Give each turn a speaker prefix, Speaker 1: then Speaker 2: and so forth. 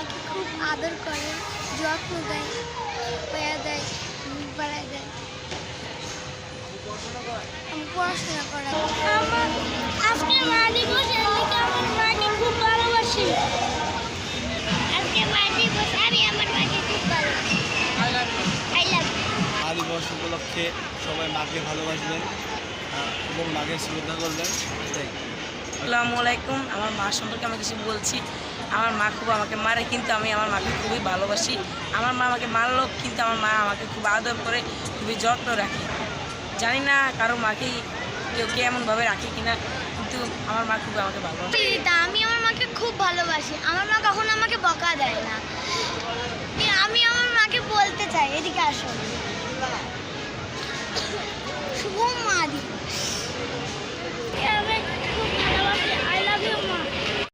Speaker 1: মাকে খুব আদর করে যত্ন দেয় পয়া দেয় বাড়ায় দেয়। আমি পড়াশোনা করাই আমার আজকে মা দিবস এদিকে আমার মাকে খুব ভালোবাসি। আজকে মা দিবস আমি আমার মাকে খুব ভালোবাসি। আই
Speaker 2: মা দিবস উপলক্ষে সবাই মাকে ভালোবাসবেন এবং মাকে শ্রদ্ধা করবেন।
Speaker 3: আসসালামু আলাইকুম। আমার মা সম্পর্কে আমি কিছু বলছি। আমার মা খুব আমাকে মারে, কিন্তু আমি আমার মাকে খুবই ভালোবাসি। আমার মা আমাকে মারলো কিন্তু আমার মা আমাকে খুব আদর করে, খুবই যত্ন রাখে। জানি না কারও মাকে কেউ কে এমনভাবে রাখে কিনা, কিন্তু আমার মা খুব আমাকে ভালোবাসে।
Speaker 1: আমি আমার মাকে খুব ভালোবাসি। আমার মা কখনো আমাকে বকা দেয় না। আমি আমার মাকে বলতে চাই, এদিকে আসো